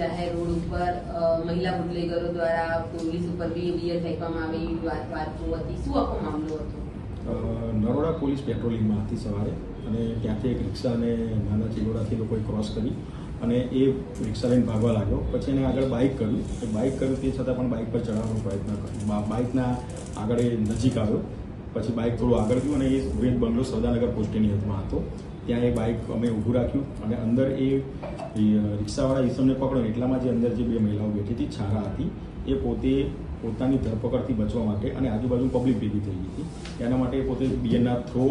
જાહેર રોડ ઉપર મહિલા બુટલેગરો દ્વારા પોલીસ ઉપર બિહેવિયર ફેંકવામાં આવી વાત, વાતો હતી શું આખો મામલો હતો? નરોડા પોલીસ પેટ્રોલિંગમાં હતી સવારે અને ત્યાંથી એક રિક્ષા અને નાના ચિલોડાથી લોકોએ ક્રોસ કરી અને એ રિક્ષા લઈને ભાગવા લાગ્યો. પછી એને આગળ બાઇક કર્યું એ બાઇક કર્યું તે છતાં પણ બાઇક પર ચડાવવાનો પ્રયત્ન કર્યો. બાઇકના આગળ એ નજીક આવ્યો. પછી બાઇક થોડું આગળ ગયું અને એ વેદ બંગલો સરદારનગર પોસ્ટની હદમાં હતો. ત્યાં એ બાઇક અમે ઊભું રાખ્યું અને અંદર એ રિક્ષાવાળા ઈસમને પકડ્યો. એટલામાં જે અંદર જે બે મહિલાઓ બેઠી હતી, છારા હતી, એ પોતે પોતાની ધરપકડથી બચવા માટે અને આજુબાજુ પબ્લિક ભેગી થઈ ગઈ હતી. એના માટે પોતે બીએના થ્રો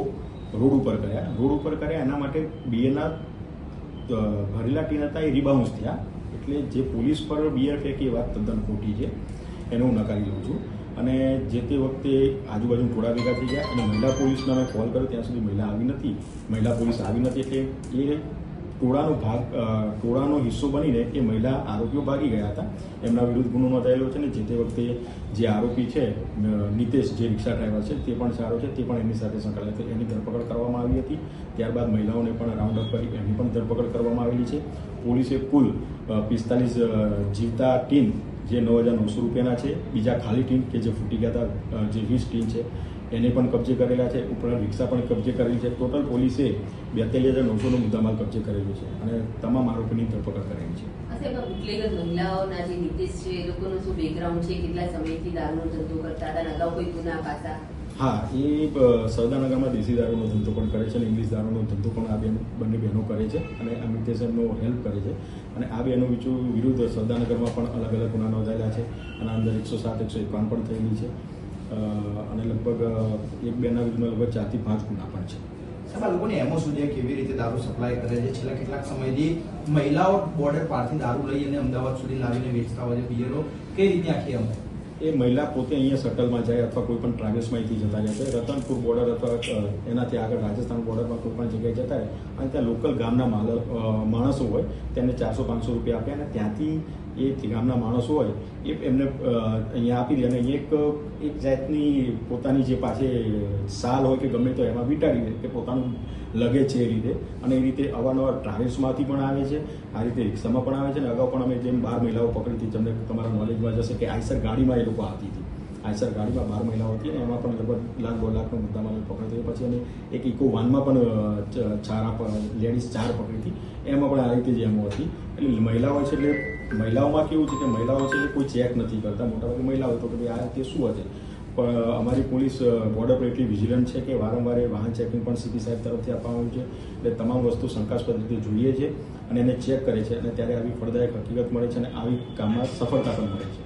રોડ ઉપર કર્યા. રોડ ઉપર કર્યા, એના માટે બીએના ભરેલા ટીન હતા, એ રિબાઉન્સ થયા. એટલે જે પોલીસ પર બિયર ફેંકી એ વાત તદ્દન ખોટી છે. એને હું નકારી લઉં છું. અને જે તે વખતે આજુબાજુ ટોળા ભેગા થઈ ગયા અને મહિલા પોલીસને અમે કોલ કર્યો. ત્યાં સુધી મહિલા આવી નથી. મહિલા પોલીસ આવી નથી એટલે એ ટોળાનો ભાગ ટોળાનો હિસ્સો બનીને એ મહિલા આરોપીઓ ભાગી ગયા હતા. એમના વિરુદ્ધ ગુનો નોંધાયેલો છે ને જે તે વખતે જે આરોપી છે નિતેશ જે રિક્ષા ડ્રાઈવર છે, તે પણ સારો છે. તે પણ એમની સાથે સંકળાયેલ છે. એની ધરપકડ કરવામાં આવી હતી. ત્યારબાદ મહિલાઓને પણ રાઉન્ડ અપ કરી એની પણ ધરપકડ કરવામાં આવેલી છે. પોલીસે કુલ પિસ્તાલીસ જીવતા ટીમ જે નવ હજાર નવસો રૂપિયાના છે, બીજા ખાલી ટીમ કે જે ફૂટી ગયા હતા જે વીસ ટીમ છે, એને પણ કબજે કરેલા છે, ઉપરાંત રિક્ષા પણ કબજે કરેલી છે. ટોટલ પોલીસે બેતાલીસ હજાર નવસોનો મુદ્દામાલ કબજે કરેલો છે અને તમામ આરોપીની ધરપકડ કરેલી છે. મહિલાઓના જે નીતિશ છે, એ લોકોનો શું બેકગ્રાઉન્ડ છે? કેટલા સમયથી દારૂનો ધંધો કરતા હતા? અગાઉ કોઈ ગુના પાસા? હા, એ સરદારનગરમાં દેશી દારૂનો ધંધો પણ કરે છે અને ઇંગ્લિશ દારૂનો ધંધો પણ આ બેન, બંને બહેનો કરે છે અને અમિત મિતેશ હેલ્પ કરે છે. અને આ બહેનો વિરુદ્ધ સરદારનગરમાં પણ અલગ અલગ ગુના નોંધાયેલા છે અને અંદર એકસો સાત, એકસો એકાવન પણ થયેલી છે. અને લગભગ એક બેના વિરુદ્ધમાં લગભગ ચારથી પાંચ ગુના પણ છે. સાહેબ લોકોને એમો સુધી કેવી રીતે દારૂ સપ્લાય કરે છે? છેલ્લા કેટલાક સમયથી મહિલાઓ બોર્ડર પારથી દારૂ લઈ અને અમદાવાદ સુધી લાવીને વેચતા હોય છે બિયરો કઈ રીતે આખી અમે એ મહિલા પોતે અહીંયા શટલમાં જાય અથવા કોઈ પણ ટ્રાવેલ્સમાં અહીંથી જતા રહે છે. રતનપુર બોર્ડર અથવા એનાથી આગળ રાજસ્થાન બોર્ડરમાં કોઈ પણ જગ્યાએ જતા રહે અને ત્યાં લોકલ ગામના માણસો હોય તેમને ચારસો, પાંચસો રૂપિયા આપે અને ત્યાંથી એ ગામના માણસો હોય એ એમને અહીંયા આપી દે અને એક એક જાતની પોતાની જે પાસે સાલ હોય કે ગમે તો એમાં વીંટાળી દે કે પોતાનું લગે છે એ રીતે. અને એ રીતે અવારનવાર ટ્રાવેલ્સમાંથી પણ આવે છે, આ રીતે રિક્ષામાં પણ આવે છે અને અગાઉ પણ અમે જેમ બાર મહિલાઓ પકડી હતી તમને તમારા નોલેજમાં જશે કે આઈસર ગાડીમાં એ લોકો આવતી હતી. આઈસર ગાડીમાં બાર મહિલાઓ હતી અને એમાં પણ લગભગ લાખ, દોઢ લાખનો મુદ્દામાં પકડી હતી પછી અને એક ઇકો વાનમાં પણ ચાર લેડીઝ ચાર પકડી હતી. એમાં પણ આ રીતે જ એમો હતી. એટલે મહિલાઓ છે એટલે મહિલાઓમાં કેવું છે કે મહિલાઓ છે એ કોઈ ચેક નથી કરતા. મોટાભાગે મહિલાઓ તો કે ભાઈ, આ રીતે શું હશે? પણ અમારી પોલીસ બોર્ડર પર એટલી વિજિલન્ટ છે કે વારંવાર વાહન ચેકિંગ પણ સીપી સાહેબ તરફથી આપવામાં આવ્યું છે. એટલે તમામ વસ્તુ શંકાસ્પદ રીતે જોઈએ છે અને એને ચેક કરે છે અને ત્યારે આવી ફળદાયક હકીકત મળે છે અને આવી કામમાં સફળતા પણ મળે છે.